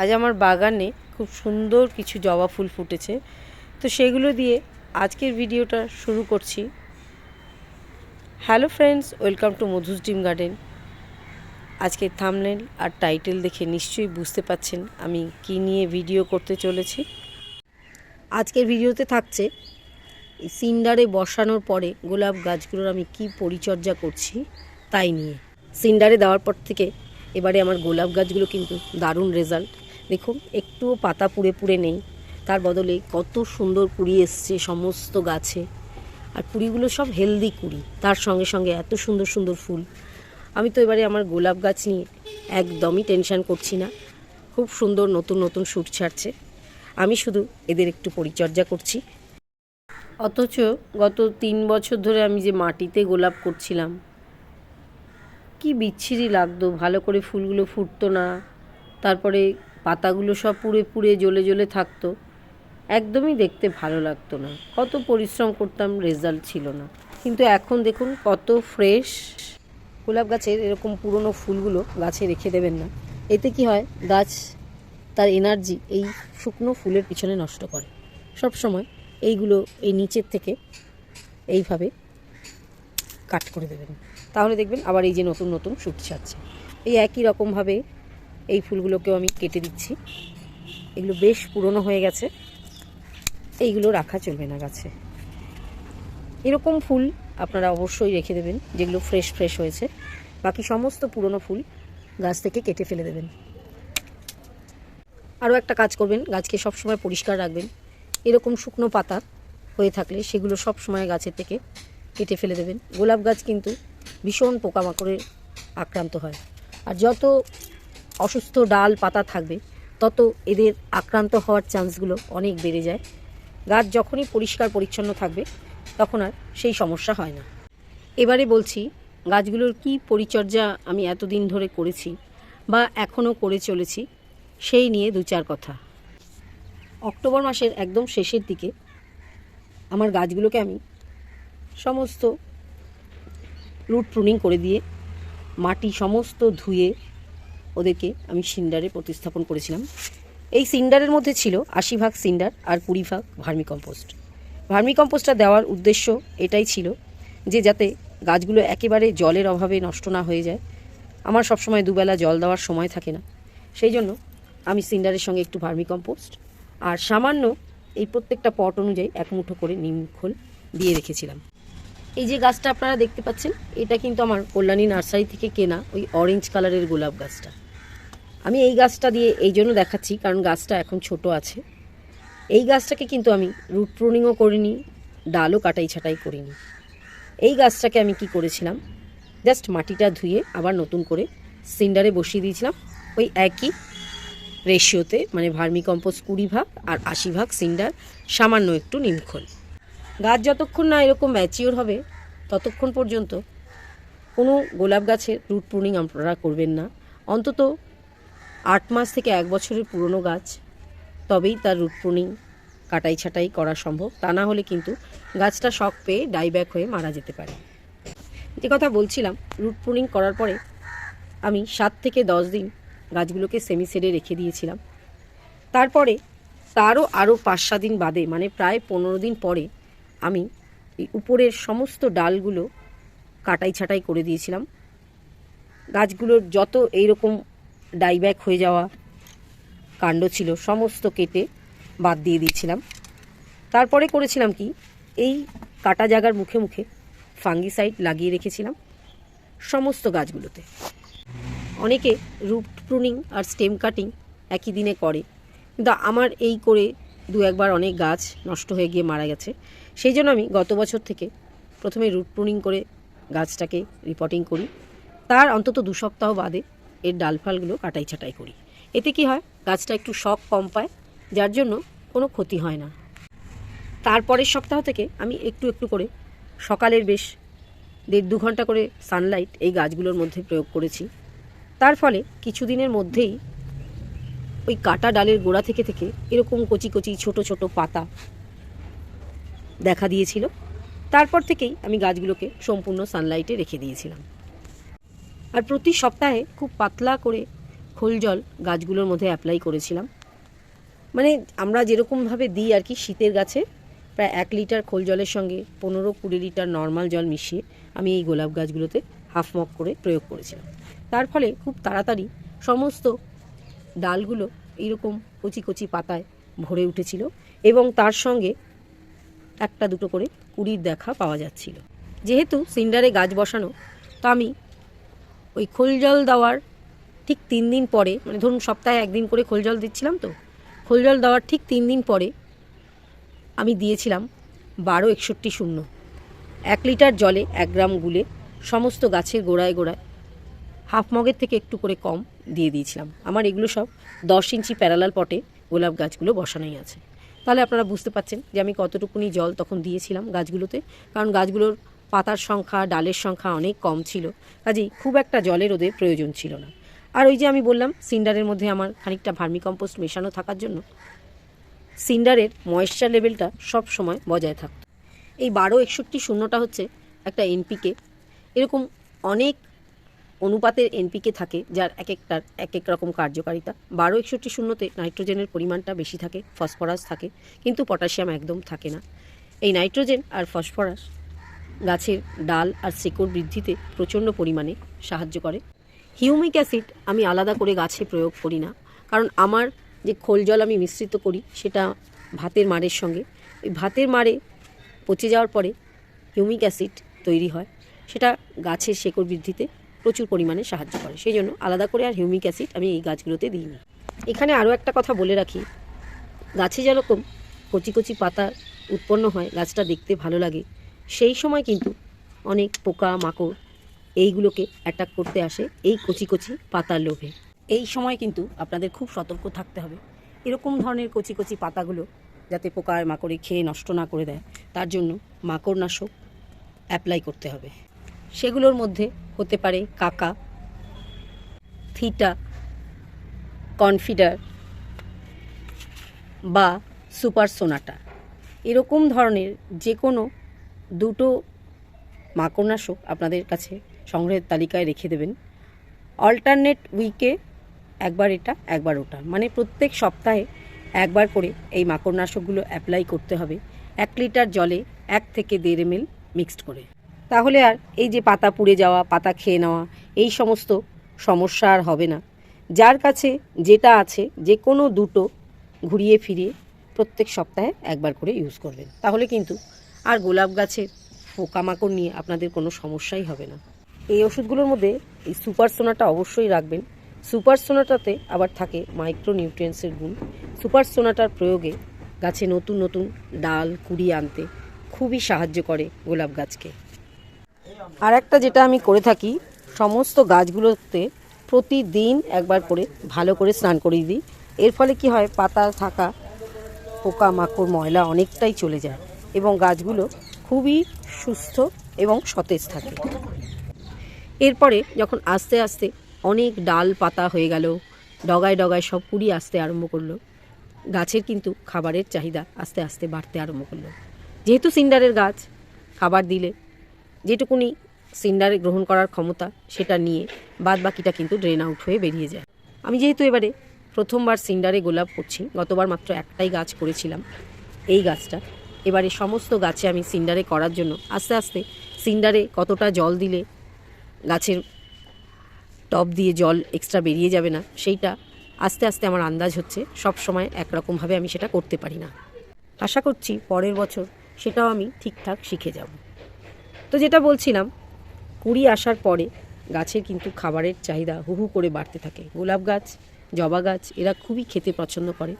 আজ আমার বাগানে খুব সুন্দর কিছু জবা ফুল ফুটেছে। তো সেগুলো দিয়ে আজকের ভিডিওটা শুরু করছি। Hello friends welcome to Madhu's dream garden আজকে থামনেল আর টাইটেল দেখে নিশ্চয়ই বুঝতে পাচ্ছেন আমি কি নিয়ে ভিডিও করতে চলেছি। আজকের ভিডিওতে থাকছে সিন্ডারে বসানোর পরে গোলাপ গাছগুলোর আমি কি পরিচর্যা করছি তাই নিয়ে। সিন্ডারে দেওয়ার পর থেকে এবারে আমার গোলাপ গাছগুলো কিন্তু দারুণ রেজাল্ট দেখুন, একটুও পাতা পুড়ে পুড়ে নেই। তার বদলে কত সুন্দর কুড়ি এসছে সমস্ত গাছে। আর কুড়িগুলো সব হেলদি কুড়ি, তার সঙ্গে সঙ্গে এত সুন্দর সুন্দর ফুল। আমি তো এবারে আমার গোলাপ গাছ নিয়ে একদমই টেনশান করছি না। খুব সুন্দর নতুন নতুন শ্যুট ছাড়ছে। আমি শুধু এদের একটু পরিচর্যা করছি। অথচ গত তিন বছর ধরে আমি যে মাটিতে গোলাপ করছিলাম, কি বিচ্ছিরি লাগতো, ভালো করে ফুলগুলো ফুটতো না। তারপরে পাতাগুলো সব পুড়ে পুড়ে জ্বলে জ্বলে থাকতো। একদমই দেখতে ভালো লাগতো না। কত পরিশ্রম করতাম, রেজাল্ট ছিল না। কিন্তু এখন দেখুন, কত ফ্রেশ। গোলাপ গাছের এরকম পুরনো ফুলগুলো গাছে রেখে দেবেন না। এতে কি হয়, গাছ তার এনার্জি এই শুকনো ফুলের পিছনে নষ্ট করে। সব সময় এইগুলো এই নিচের থেকে এইভাবে কাট করে দেবেন। তাহলে দেখবেন আবার এই যে নতুন নতুন শুট ছাড়ছে। এই একই রকমভাবে এই ফুলগুলোকেও আমি কেটে দিচ্ছি। এগুলো বেশ পুরনো হয়ে গেছে। এইগুলো রাখা চলবে না গাছে। এরকম ফুল আপনারা অবশ্যই রেখে দেবেন, যেগুলো ফ্রেশ ফ্রেশ হয়েছে। বাকি সমস্ত পুরনো ফুল গাছ থেকে কেটে ফেলে দেবেন। আরও একটা কাজ করবেন, গাছকে সবসময় পরিষ্কার রাখবেন। এরকম শুকনো পাতা হয়ে থাকলে সেগুলো সব সময় গাছের থেকে কেটে ফেলে দেবেন। গোলাপ গাছ কিন্তু ভীষণ পোকামাকড়ের আক্রান্ত হয়। আর যত অসুস্থ ডাল পাতা থাকবে, তত এদের আক্রান্ত হওয়ার চান্সগুলো অনেক বেড়ে যায়। গাছ যখনই পরিষ্কার পরিচ্ছন্ন থাকবে, তখন আর সেই সমস্যা হয় না। এবারে বলছি, গাছগুলোর কি পরিচর্যা আমি এতদিন ধরে করেছি বা এখনও করে চলেছি, সেই নিয়ে দু চার কথা। অক্টোবর মাসের একদম শেষের দিকে আমার গাছগুলোকে আমি সমস্ত রুট প্রুনিং করে দিয়ে, মাটি সমস্ত ধুয়ে ওদেরকে আমি সিন্ডারে প্রতিস্থাপন করেছিলাম। এই সিন্ডারের মধ্যে ছিল আশি ভাগ সিন্ডার আর কুড়ি ভাগ ভার্মি কম্পোস্ট ভার্মি কম্পোস্টটা দেওয়ার উদ্দেশ্য এটাই ছিল যে যাতে গাছগুলো একেবারে জলের অভাবে নষ্ট না হয়ে যায়। আমার সবসময় দুবেলা জল দেওয়ার সময় থাকে না। সেই জন্য আমি সিন্ডারের সঙ্গে একটু ভার্মি কম্পোস্ট আর সামান্য এই প্রত্যেকটা পট অনুযায়ী এক মুঠো করে নিম খোল দিয়ে রেখেছিলাম। এই যে গাছটা আপনারা দেখতে পাচ্ছেন, এটা কিন্তু আমার কল্যাণী নার্সারি থেকে কেনা ওই অরেঞ্জ কালারের গোলাপ গাছটা। আমি এই গাছটা দিয়ে এই জন্য দেখাচ্ছি, কারণ গাছটা এখন ছোট আছে। এই গাছটাকে কিন্তু আমি রুট প্রুনিংও করিনি, ডালও কাটাই ছাটাই করিনি। এই গাছটাকে আমি কি করেছিলাম? জাস্ট মাটিটা ধুয়ে আবার নতুন করে সিন্ডারে বসিয়ে দিয়েছিলাম। ওই একই রেশিওতে মানে ভার্মি কুড়ি ভাগ আর আশি ভাগ সিন্ডার সামান্য একটু নিমখোল গাছ যতক্ষণ না এরকম ম্যাচিওর হবে, ততক্ষণ পর্যন্ত কোনো গোলাপ গাছের রুট প্রুনিং আপনারা করবেন না। অন্তত আট মাস থেকে এক বছরের পুরনো গাছ, তবেই তার রুট প্রুনিং কাটাই ছাটাই করা সম্ভব। তা না হলে কিন্তু গাছটা শখ পেয়ে ডাইব্যাক হয়ে মারা যেতে পারে। যে কথা বলছিলাম রুট প্রুনিং করার পরে আমি সাত থেকে দশ দিন গাছগুলোকে সেমি সেডে রেখে দিয়েছিলাম। তারপরে তারও আরও পাঁচ সাত দিন বাদে মানে প্রায় পনেরো দিন পরে আমি এই উপরের সমস্ত ডালগুলো কাটাই ছাটাই করে দিয়েছিলাম। গাছগুলোর যত এইরকম ডাইব্যাক হয়ে যাওয়া কাণ্ড ছিল, সমস্ত কেটে বাদ দিয়ে দিয়েছিলাম। তারপরে করেছিলাম কি? এই কাটা জায়গার মুখে মুখে ফাঙ্গিসাইড লাগিয়ে রেখেছিলাম সমস্ত গাছগুলোতে। অনেকে রুট প্রুনিং আর স্টেম কাটিং একই দিনে করে, কিন্তু আমার এই করে দু একবার অনেক গাছ নষ্ট হয়ে গিয়ে মারা গেছে। সেই জন্য আমি গত বছর থেকে প্রথমে রুট প্রুনিং করে গাছটাকে রিপোর্টিং করি। তার অন্তত দু সপ্তাহ বাদে এর ডালফালগুলো কাটাই ছাটাই করি। এতে কি হয়? গাছটা একটু শখ কম পায়, যার জন্য কোনো ক্ষতি হয় না। তারপরের সপ্তাহ থেকে আমি একটু একটু করে সকালের বেশ দেড় দু ঘণ্টা করে সানলাইট এই গাছগুলোর মধ্যে প্রয়োগ করেছি। তার ফলে কিছুদিনের মধ্যেই ওই কাটা ডালের গোড়া থেকে থেকে এরকম কচি কচি ছোট ছোট পাতা দেখা দিয়েছিল। তারপর থেকেই আমি গাছগুলোকে সম্পূর্ণ সানলাইটে রেখে দিয়েছিলাম। আর প্রতি সপ্তাহে খুব পাতলা করে খোল জল গাছগুলোর মধ্যে অ্যাপ্লাই করেছিলাম। মানে আমরা যেরকমভাবে দিই আর কি শীতের গাছে, প্রায় এক লিটার খোল জলের সঙ্গে পনেরো কুড়ি লিটার নর্মাল জল মিশিয়ে আমি এই গোলাপ গাছগুলোতে হাফ মগ করে প্রয়োগ করেছিলাম। তার ফলে খুব তাড়াতাড়ি সমস্ত ডালগুলো এইরকম কচি কচি পাতায় ভরে উঠেছিল এবং তার সঙ্গে একটা দুটো করে কুড়ির দেখা পাওয়া যাচ্ছিল। যেহেতু সিন্ডারে গাছ বসানো, তো আমি ওই খোল জল দেওয়ার ঠিক তিন দিন পরে মানে ধরুন সপ্তাহে একদিন করে খোল জল দিচ্ছিলাম তো, খোল জল দেওয়ার ঠিক তিন দিন পরে আমি দিয়েছিলাম বারো একষট্টি শূন্য। এক লিটার জলে এক গ্রাম গুলে সমস্ত গাছের গোড়ায় গোড়ায় হাফ মগের থেকে একটু করে কম দিয়ে দিয়েছিলাম। আমার এগুলো সব দশ ইঞ্চি প্যারালাল পটে গোলাপ গাছগুলো বসানোই আছে। তাহলে আপনারা বুঝতে পাচ্ছেন যে আমি কতটুকুনি জল তখন দিয়েছিলাম গাছগুলোতে, কারণ গাছগুলোর পাতার সংখ্যা, ডালের সংখ্যা অনেক কম ছিল। কাজেই খুব একটা জলের ওদের প্রয়োজন ছিল না। আর ওই যে আমি বললাম, সিন্ডারের মধ্যে আমার খানিকটা ভার্মিকম্পোস্ট মেশানো থাকার জন্য সিন্ডারের ময়েশ্চার লেভেলটা সব সময় বজায় থাকতো। এই বারো একষট্টি শূন্যটা হচ্ছে একটা এনপিকে এরকম অনেক অনুপাতের এনপিকে থাকে যার এক একটার এক এক রকম কার্যকারিতা। বারো একষট্টি শূন্যতে নাইট্রোজেনের পরিমাণটা বেশি থাকে, ফসফরাস থাকে, কিন্তু পটাশিয়াম একদম থাকে না। এই নাইট্রোজেন আর ফসফরাস গাছের ডাল আর শেকড় বৃদ্ধিতে প্রচণ্ড পরিমাণে সাহায্য করে। হিউমিক অ্যাসিড আমি আলাদা করে গাছে প্রয়োগ করি না, কারণ আমার যে খোল জল আমি মিশ্রিত করি সেটা ভাতের মারের সঙ্গে। ওই ভাতের মারে পচে যাওয়ার পরে হিউমিক অ্যাসিড তৈরি হয়, সেটা গাছের শেকড় বৃদ্ধিতে প্রচুর পরিমাণে সাহায্য করে। সেই জন্য আলাদা করে আর হিউমিক অ্যাসিড আমি এই গাছগুলোতে দিইনি। এখানে আরও একটা কথা বলে রাখি, গাছে যেরকম কচি কচি পাতা উৎপন্ন হয়, গাছটা দেখতে ভালো লাগে সেই সময় কিন্তু অনেক পোকা মাকড় এইগুলোকে অ্যাটাক করতে আসে এই কচি কচি পাতার লোভে। এই সময় কিন্তু আপনাদের খুব সতর্ক থাকতে হবে। এরকম ধরনের কচি কচি পাতাগুলো যাতে পোকায় মাকড়ে খেয়ে নষ্ট না করে দেয়, তার জন্য মাকড়নাশক অ্যাপ্লাই করতে হবে। সেগুলোর মধ্যে হতে পারে কাকা, থিটা, কনফিডার বা সুপার সোনাটা। এরকম ধরনের যে কোনো দুটো মাকড়নাশক আপনাদের কাছে সংগ্রহের তালিকায় রেখে দেবেন। অল্টারনেট উইকে একবার এটা, একবার ওটা। মানে প্রত্যেক সপ্তাহে একবার করে এই মাকড়নাশকগুলো অ্যাপ্লাই করতে হবে। এক লিটার জলে এক থেকে দেড় এম মিক্সড করে। তাহলে আর এই যে পাতা পুড়ে যাওয়া, পাতা খেয়ে নেওয়া, এই সমস্ত সমস্যা আর হবে না। যার কাছে যেটা আছে, যে কোনো দুটো ঘুরিয়ে ফিরিয়ে প্রত্যেক সপ্তাহে একবার করে ইউজ করবেন। তাহলে কিন্তু আর গোলাপ গাছের পোকামাকড় নিয়ে আপনাদের কোনো সমস্যাই হবে না। এই ওষুধগুলোর মধ্যে এই সুপার সোনাটা অবশ্যই রাখবেন। সুপার সোনাটাতে আবার থাকে মাইক্রো নিউট্রিয়েন্টসের গুণ। সুপার সোনাটার প্রয়োগে গাছে নতুন নতুন ডাল, কুড়ি আনতে খুবই সাহায্য করে গোলাপ গাছকে। আর একটা যেটা আমি করে থাকি, সমস্ত গাছগুলোতে প্রতিদিন একবার করে ভালো করে স্নান করিয়ে দিই। এর ফলে কি হয়, পাতা, থাকা পোকা মাকড় ময়লা অনেকটাই চলে যায়। এবং গাছগুলো খুবই সুস্থ এবং সতেজ থাকে। এরপরে যখন আস্তে আস্তে অনেক ডাল পাতা হয়ে গেল, ডগায় ডগায় সব কুড়ি আসতে আরম্ভ করল, গাছের কিন্তু খাবারের চাহিদা আস্তে আস্তে বাড়তে আরম্ভ করল। যেহেতু সিন্ডারের গাছ, খাবার দিলে যেটুকুনি সিন্ডারে গ্রহণ করার ক্ষমতা সেটা নিয়ে বাদ বাকিটা কিন্তু ড্রেন আউট হয়ে বেরিয়ে যায়। আমি যেহেতু এবারে প্রথমবার সিন্ডারে গোলাপ করছি, গতবার মাত্র একটাই গাছ করেছিলাম, এই গাছটা এবারে সমস্ত গাছে আমি সিন্ডারে করার জন্য আস্তে আস্তে সিন্ডারে কতটা জল দিলে গাছের টপ দিয়ে জল এক্সট্রা বেরিয়ে যাবে না, সেইটা আস্তে আস্তে আমার আন্দাজ হচ্ছে। সব সময় একরকমভাবে আমি সেটা করতে পারি না। আশা করছি পরের বছর সেটাও আমি ঠিকঠাক শিখে যাব। তো যেটা বলছিলাম, কুড়ি আসার পরে গাছের কিন্তু খাবারের চাহিদা হু হু করে বাড়তে থাকে। গোলাপ গাছ, জবা গাছ, এরা খুবই খেতে পছন্দ করে।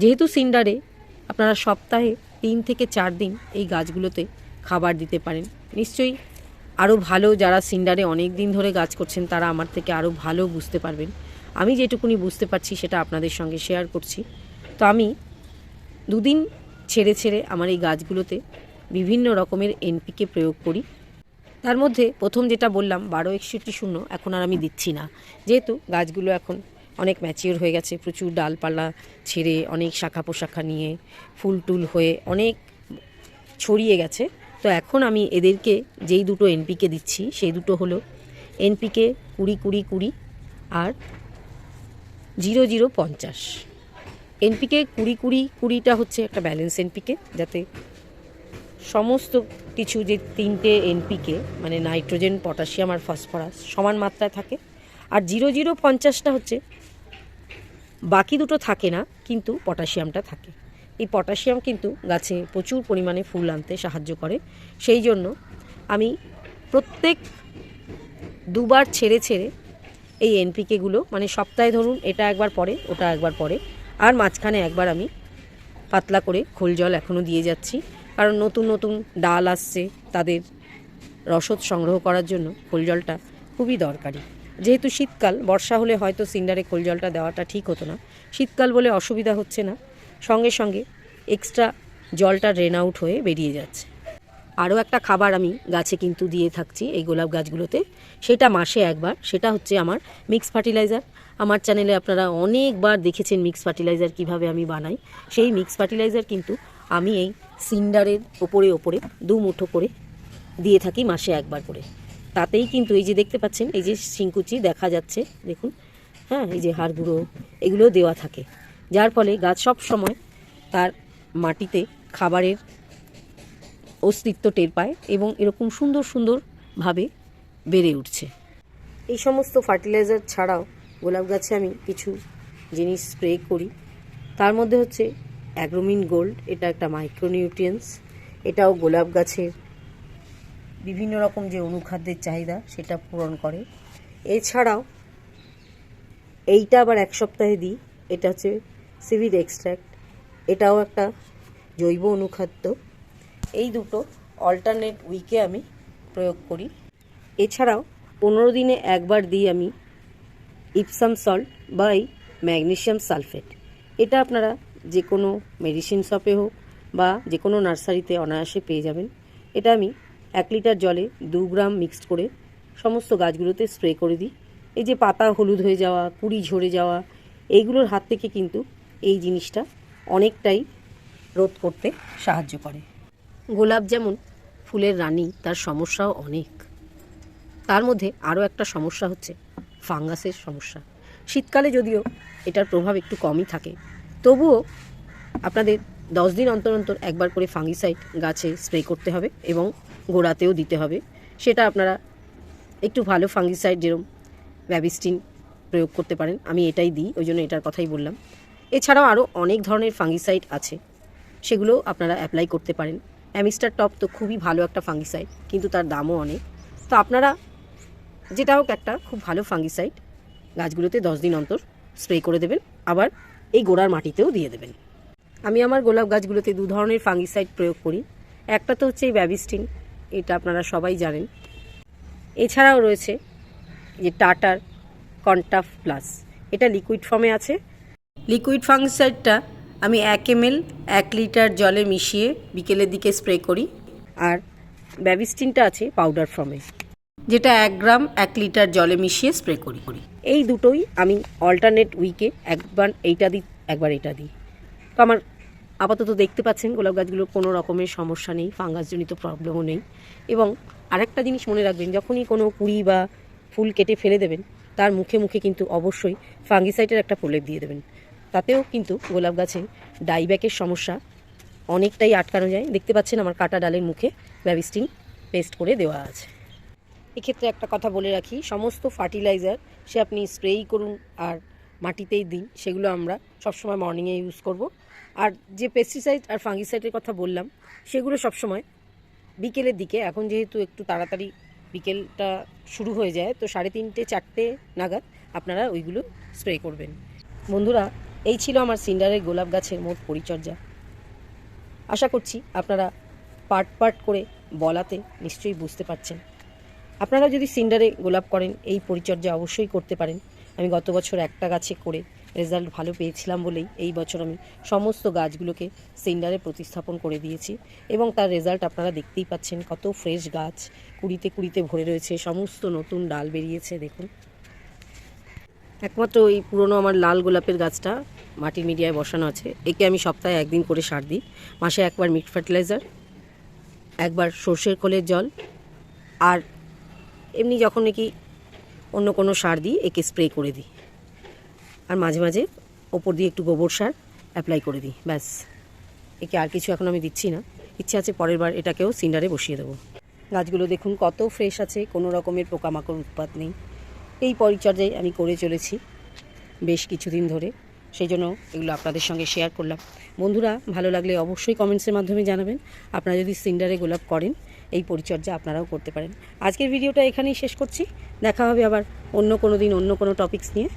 যেহেতু সিন্ডারে আপনারা সপ্তাহে তিন থেকে চার দিন এই গাছগুলোতে খাবার দিতে পারেন। নিশ্চয়ই আরও ভালো যারা সিন্ডারে অনেক দিন ধরে গাছ করছেন, তারা আমার থেকে আরও ভালো বুঝতে পারবেন। আমি যেটুকুনি বুঝতে পারছি সেটা আপনাদের সঙ্গে শেয়ার করছি। তো আমি দুদিন ছেড়ে ছেড়ে আমার এই গাছগুলোতে বিভিন্ন রকমের এনপিকে প্রয়োগ করি। তার মধ্যে প্রথম যেটা বললাম, বারো একষট্টি শূন্য এখন আর আমি দিচ্ছি না। যেহেতু গাছগুলো এখন অনেক ম্যাচিওর হয়ে গেছে, প্রচুর ডালপালা ছেড়ে অনেক শাখা পোশাখা নিয়ে ফুল টুল হয়ে অনেক ছড়িয়ে গেছে। তো এখন আমি এদেরকে যেই দুটো এনপিকে দিচ্ছি, সেই দুটো হলো এনপিকে কুড়ি কুড়ি কুড়ি আর জিরো জিরো পঞ্চাশ। এনপিকে কুড়ি কুড়ি কুড়িটা হচ্ছে একটা ব্যালেন্স এনপিকে যাতে সমস্ত কিছু যে তিনটে এনপিকে মানে নাইট্রোজেন পটাশিয়াম আর ফসফরাস সমান মাত্রায় থাকে। আর জিরো জিরো পঞ্চাশটা হচ্ছে বাকি দুটো থাকে না, কিন্তু পটাশিয়ামটা থাকে। এই পটাশিয়াম কিন্তু গাছে প্রচুর পরিমাণে ফুল আনতে সাহায্য করে। সেই জন্য আমি প্রত্যেক দুবার ছেড়ে ছেড়ে এই এনপিকেগুলো মানে সপ্তাহে ধরুন এটা একবার পরে, ওটা একবার পরে, আর মাঝখানে একবার আমি পাতলা করে খোল জল এখনও দিয়ে যাচ্ছি। কারণ নতুন নতুন ডাল আসছে, তাদের রসদ সংগ্রহ করার জন্য খোল জলটা খুবই দরকারি। যেহেতু শীতকাল, বর্ষা হলে হয়তো সিন্ডারে খোল জলটা দেওয়াটা ঠিক হতো না। শীতকাল বলে অসুবিধা হচ্ছে না। সঙ্গে সঙ্গে এক্সট্রা জলটা ড্রেন আউট হয়ে বেরিয়ে যাচ্ছে। আরও একটা খাবার আমি গাছে কিন্তু দিয়ে থাকছি এই গোলাপ গাছগুলোতে। সেটা মাসে একবার। সেটা হচ্ছে আমার মিক্স ফার্টিলাইজার আমার চ্যানেলে আপনারা অনেকবার দেখেছেন মিক্স ফার্টিলাইজার কীভাবে আমি বানাই। সেই মিক্স ফার্টিলাইজার কিন্তু আমি এই সিন্ডারের ওপরে ওপরে দু মুঠো করে দিয়ে থাকি মাসে একবার করে। তাতেই কিন্তু এই যে দেখতে পাচ্ছেন, এই যে শিংকুচি দেখা যাচ্ছে, দেখুন। হ্যাঁ এই যে হাড় গুঁড়ো এগুলো দেওয়া থাকে। যার ফলে গাছ সব সময় তার মাটিতে খাবারের অস্তিত্ব টের পায় এবং এরকম সুন্দর সুন্দরভাবে বেড়ে উঠছে। এই সমস্ত ফার্টিলাইজার ছাড়াও গোলাপ গাছে আমি কিছু জিনিস স্প্রে করি। তার মধ্যে হচ্ছে অ্যাগ্রোমিন গোল্ড, এটা একটা মাইক্রোনিউট্রিয়েন্টস, এটাও গোলাপ গাছের বিভিন্ন রকম যে অনুখাদ্যের চাহিদা সেটা পূরণ করে। এছাড়াও এইটা আবার এক সপ্তাহে দিই, এটা হচ্ছে সিভিড এক্সট্র্যাক্ট এটাও একটা জৈব অনুখাদ্য। এই দুটো অল্টারনেট উইকে আমি প্রয়োগ করি। এছাড়াও পনেরো দিনে একবার দিই আমি ইপসাম সল্ট বা এই ম্যাগনেশিয়াম সালফেট এটা আপনারা যে কোনো মেডিসিন শপে হোক বা যে কোনো নার্সারিতে অনায়াসে পেয়ে যাবেন। এটা আমি এক লিটার জলে দু গ্রাম মিক্সড করে সমস্ত গাছগুলোতে স্প্রে করে দিই। এই যে পাতা হলুদ হয়ে যাওয়া কুড়ি ঝরে যাওয়া, এইগুলোর হাত থেকে কিন্তু এই জিনিসটা অনেকটাই রোধ করতে সাহায্য করে। গোলাপ যেমন ফুলের রানী, তার সমস্যাও অনেক। তার মধ্যে আরও একটা সমস্যা হচ্ছে ফাঙ্গাসের সমস্যা। শীতকালে যদিও এটার প্রভাব একটু কমই থাকে, তবুও আপনাদের দশ দিন অন্তর অন্তর একবার করে ফাঙ্গিসাইড গাছে স্প্রে করতে হবে এবং গোড়াতেও দিতে হবে। সেটা আপনারা একটু ভালো ফাঙ্গিসাইড যেরকম ব্যাবিস্টিন প্রয়োগ করতে পারেন, আমি এটাই দিই, ওই জন্য এটার কথাই বললাম। এছাড়াও আরও অনেক ধরনের ফাঙ্গিসাইড আছে, সেগুলো আপনারা অ্যাপ্লাই করতে পারেন। অ্যামিস্টার টপ তো খুবই ভালো একটা ফাঙ্গিসাইড, কিন্তু তার দামও অনেক। তো আপনারা যেটা হোক একটা খুব ভালো ফাঙ্গিসাইড গাছগুলোতে দশ দিন অন্তর স্প্রে করে দেবেন, আবার এই গোড়ার মাটিতেও দিয়ে দেবেন। আমি আমার গোলাপ গাছগুলোতে দু ধরনের ফাঙ্গিসাইড প্রয়োগ করি। একটা তো হচ্ছে এই ব্যাবিস্টিন এটা আপনারা সবাই জানেন। এছাড়াও রয়েছে যে টাটার কন্টাফ প্লাস। এটা লিকুইড ফর্মে আছে। লিকুইড ফাঙ্গিসাইডটা আমি এক এমএল এক লিটার জলে মিশিয়ে বিকেলের দিকে স্প্রে করি। আর ব্যাবিস্টিনটা আছে পাউডার ফর্মে যেটা এক গ্রাম, এক লিটার জলে মিশিয়ে স্প্রে করি। করি এই দুটোই আমি অল্টারনেট উইকে একবার এইটা দিই, একবার এটা দিই। তো আমার আপাতত দেখতে পাচ্ছেন গোলাপ গাছগুলোর কোনো রকমের সমস্যা নেই, ফাঙ্গাসজনিত প্রবলেমও নেই। এবং আরেকটা জিনিস মনে রাখবেন, যখনই কোনো কুড়ি বা ফুল কেটে ফেলে দেবেন, তার মুখে মুখে কিন্তু অবশ্যই ফাঙ্গিসাইটের একটা প্রলেপ দিয়ে দেবেন। তাতেও কিন্তু গোলাপ গাছে ডাইব্যাকের সমস্যা অনেকটাই আটকানো যায়। দেখতে পাচ্ছেন আমার কাটা ডালের মুখে ব্যাবিস্টিন পেস্ট করে দেওয়া আছে। এক্ষেত্রে একটা কথা বলে রাখি, সমস্ত ফার্টিলাইজার সে আপনি স্প্রেই করুন আর মাটিতেই দিন সেগুলো আমরা সবসময় মর্নিংয়ে ইউজ করব। আর যে পেস্টিসাইড আর ফাঙ্গিসাইডের কথা বললাম, সেগুলো সবসময় বিকেলের দিকে, এখন যেহেতু একটু তাড়াতাড়ি বিকেলটা শুরু হয়ে যায়, তো সাড়ে তিনটে, চারটে নাগাদ আপনারা ওইগুলো স্প্রে করবেন। বন্ধুরা, এই ছিল আমার সিন্ডারের গোলাপ গাছের মোট পরিচর্যা। আশা করছি আপনারা পার্ট পার্ট করে বলাতে নিশ্চয়ই বুঝতে পারছেন। আপনারা যদি সিন্ডারে গোলাপ করেন, এই পরিচর্যা অবশ্যই করতে পারেন। আমি গত বছর একটা গাছে করে রেজাল্ট ভালো পেয়েছিলাম বলেই এই বছর আমি সমস্ত গাছগুলোকে সিন্ডারে প্রতিস্থাপন করে দিয়েছি এবং তার রেজাল্ট আপনারা দেখতেই পাচ্ছেন কত ফ্রেশ গাছ। কুড়িতে কুড়িতে ভরে রয়েছে, সমস্ত নতুন ডাল বেরিয়েছে, দেখুন। একমাত্র এই পুরনো আমার লাল গোলাপের গাছটা মাটির মিডিয়ায় বসানো আছে। একে আমি সপ্তাহে একদিন করে সার দিই। মাসে একবার মিট ফার্টিলাইজার, একবার সর্ষের খোলের জল, আর এমনি যখন নাকি অন্য কোনো সার দিই একে স্প্রে করে দিই। আর মাঝে মাঝে ওপর দিয়ে একটু গোবর সার অ্যাপ্লাই করে দিই, ব্যাস। একে আর কিছু এখন আমি দিচ্ছি না। ইচ্ছে আছে পরের বার এটাকেও সিন্ডারে বসিয়ে দেবো। গাছগুলো দেখুন কত ফ্রেশ আছে, কোনো রকমের পোকামাকড় উৎপাত নেই। এই পরিচর্যায় আমি করে চলেছি বেশ কিছুদিন ধরে। সেই জন্য এগুলো আপনাদের সঙ্গে শেয়ার করলাম। বন্ধুরা, ভালো লাগলে অবশ্যই কমেন্টসের মাধ্যমে জানাবেন। আপনারা যদি সিন্ডারে গোলাপ করেন এই পরিচর্যা আপনারাও করতে পারেন। আজকের ভিডিওটা এখানেই শেষ করছি। দেখা হবে আবার অন্য কোনো দিন অন্য কোনো টপিকস নিয়ে।